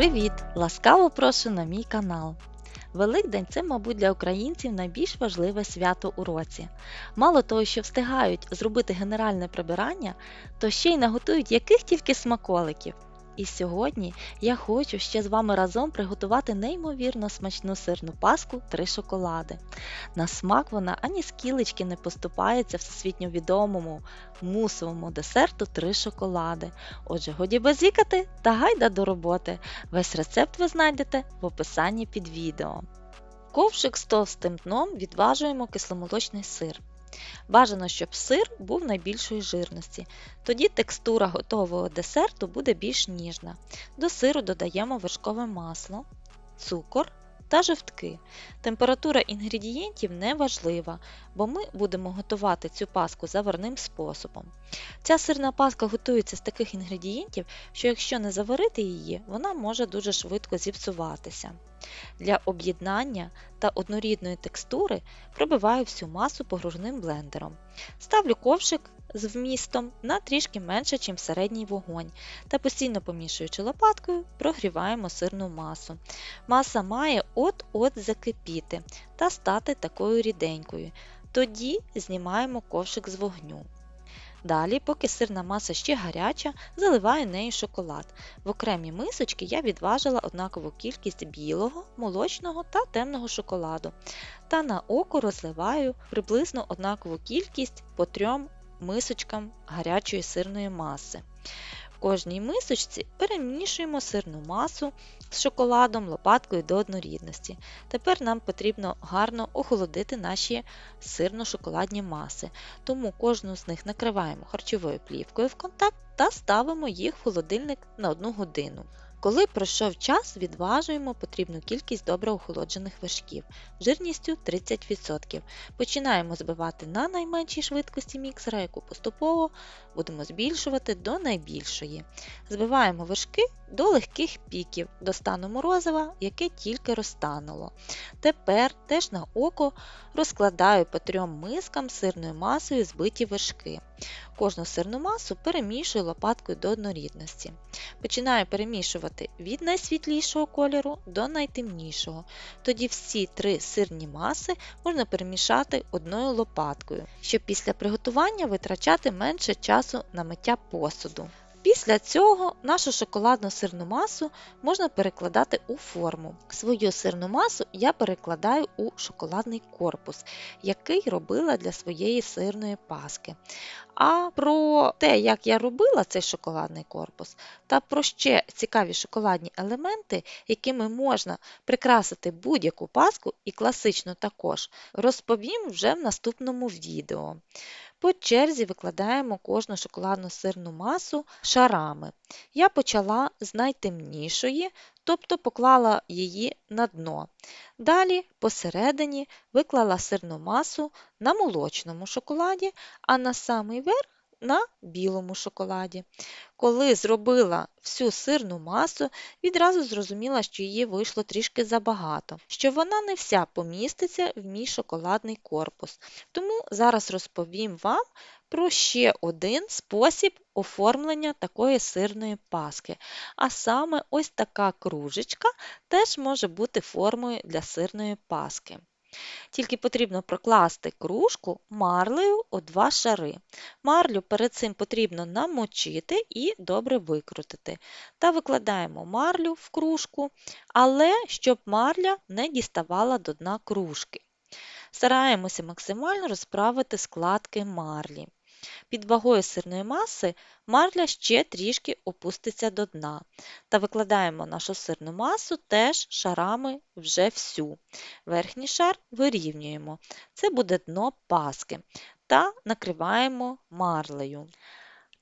Привіт! Ласкаво прошу на мій канал. Великдень це, мабуть, для українців найбільш важливе свято у році. Мало того, що встигають зробити генеральне прибирання, то ще й наготують яких тільки смаколиків. І сьогодні я хочу ще з вами разом приготувати неймовірно смачну сирну паску три шоколади. На смак вона ані скілечки не поступається всесвітньо відомому мусовому десерту три шоколади. Отже, годі базікати та гайда до роботи. Весь рецепт ви знайдете в описанні під відео. Ковшик з товстим дном відважуємо кисломолочний сир. Бажано, щоб сир був найбільшої жирності. Тоді текстура готового десерту буде більш ніжна. До сиру додаємо вершкове масло, цукор та жовтки. Температура інгредієнтів не важлива, бо ми будемо готувати цю паску заварним способом. Ця сирна паска готується з таких інгредієнтів, що якщо не заварити її, вона може дуже швидко зіпсуватися. Для об'єднання та однорідної текстури пробиваю всю масу погружним блендером. Ставлю ковшик з вмістом на трішки менше, ніж середній вогонь, та постійно помішуючи лопаткою, прогріваємо сирну масу. Маса має от-от закипіти та стати такою ріденькою. Тоді знімаємо ковшик з вогню. Далі, поки сирна маса ще гаряча, заливаю нею шоколад. В окремі мисочки я відважила однакову кількість білого, молочного та темного шоколаду. Та на око розливаю приблизно однакову кількість по трьом мисочкам гарячої сирної маси. Кожній мисочці перемішуємо сирну масу з шоколадом, лопаткою до однорідності. Тепер нам потрібно гарно охолодити наші сирно-шоколадні маси, тому кожну з них накриваємо харчовою плівкою в контакт та ставимо їх в холодильник на 1 годину. Коли пройшов час, відважуємо потрібну кількість добре охолоджених вершків жирністю 30%. Починаємо збивати на найменшій швидкості міксера, яку поступово будемо збільшувати до найбільшої. Збиваємо вершки до легких піків, до стану морозива, яке тільки розтануло. Тепер теж на око розкладаю по трьом мискам сирною масою збиті вершки. Кожну сирну масу перемішую лопаткою до однорідності. Починаю перемішувати від найсвітлішого кольору до найтемнішого. Тоді всі три сирні маси можна перемішати одною лопаткою, щоб після приготування витрачати менше часу на миття посуду. Після цього нашу шоколадну сирну масу можна перекладати у форму. Свою сирну масу я перекладаю у шоколадний корпус, який робила для своєї сирної паски. А про те, як я робила цей шоколадний корпус, та про ще цікаві шоколадні елементи, якими можна прикрасити будь-яку паску і класичну також, розповім вже в наступному відео. По черзі викладаємо кожну шоколадну сирну масу шарами. Я почала з найтемнішої, тобто поклала її на дно. Далі посередині виклала сирну масу на молочному шоколаді, а на самий верх на білому шоколаді. Коли зробила всю сирну масу, відразу зрозуміла, що її вийшло трішки забагато, що вона не вся поміститься в мій шоколадний корпус. Тому зараз розповім вам про ще один спосіб оформлення такої сирної паски. А саме ось така кружечка теж може бути формою для сирної паски. Тільки потрібно прокласти кружку марлею у два шари. Марлю перед цим потрібно намочити і добре викрутити. Та викладаємо марлю в кружку, але щоб марля не діставала до дна кружки. Стараємося максимально розправити складки марлі. Під вагою сирної маси марля ще трішки опуститься до дна. Та викладаємо нашу сирну масу теж шарами вже всю. Верхній шар вирівнюємо. Це буде дно паски. Та накриваємо марлею.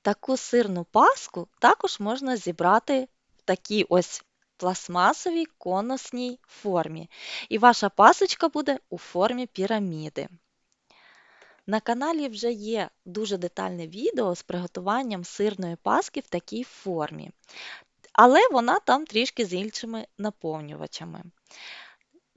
Таку сирну паску також можна зібрати в такій ось пластмасовій конусній формі. І ваша пасочка буде у формі піраміди. На каналі вже є дуже детальне відео з приготуванням сирної паски в такій формі, але вона там трішки з іншими наповнювачами.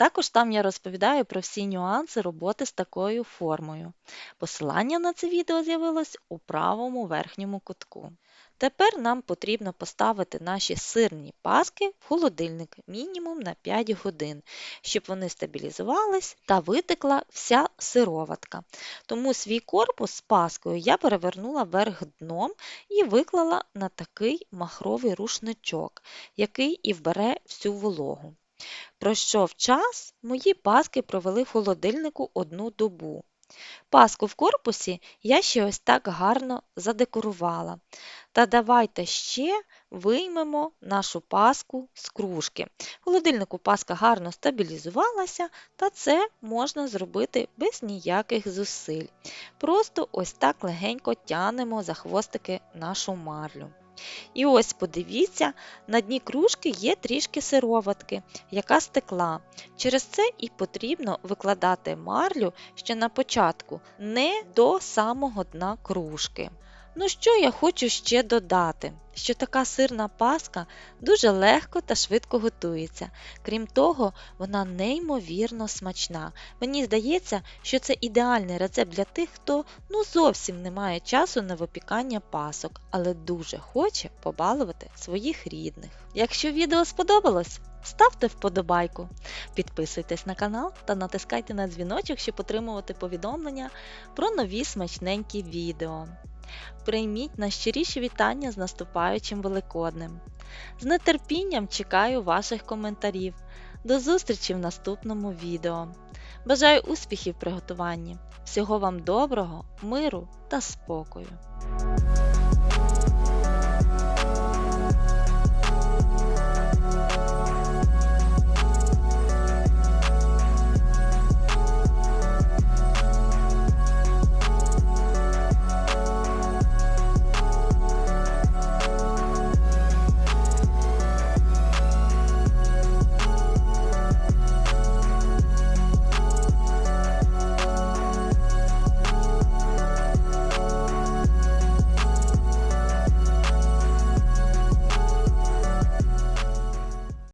Також там я розповідаю про всі нюанси роботи з такою формою. Посилання на це відео з'явилось у правому верхньому кутку. Тепер нам потрібно поставити наші сирні паски в холодильник мінімум на 5 годин, щоб вони стабілізувались та витекла вся сироватка. Тому свій корпус з паскою я перевернула вверх дном і виклала на такий махровий рушничок, який і вбере всю вологу. Пройшов час, мої паски провели в холодильнику одну добу. Паску в корпусі я ще ось так гарно задекорувала. Та давайте ще виймемо нашу паску з кружки. В холодильнику паска гарно стабілізувалася, та це можна зробити без ніяких зусиль. Просто ось так легенько тянемо за хвостики нашу марлю. І ось подивіться, на дні кружки є трішки сироватки, яка стекла. Через це і потрібно викладати марлю ще на початку, не до самого дна кружки. Ну що я хочу ще додати? Що така сирна паска дуже легко та швидко готується. Крім того, вона неймовірно смачна. Мені здається, що це ідеальний рецепт для тих, хто ну зовсім не має часу на випікання пасок, але дуже хоче побалувати своїх рідних. Якщо відео сподобалось, ставте вподобайку, підписуйтесь на канал та натискайте на дзвіночок, щоб отримувати повідомлення про нові смачненькі відео. Прийміть найщиріші вітання з наступаючим Великоднем. З нетерпінням чекаю ваших коментарів. До зустрічі в наступному відео. Бажаю успіхів в приготуванні. Всього вам доброго, миру та спокою!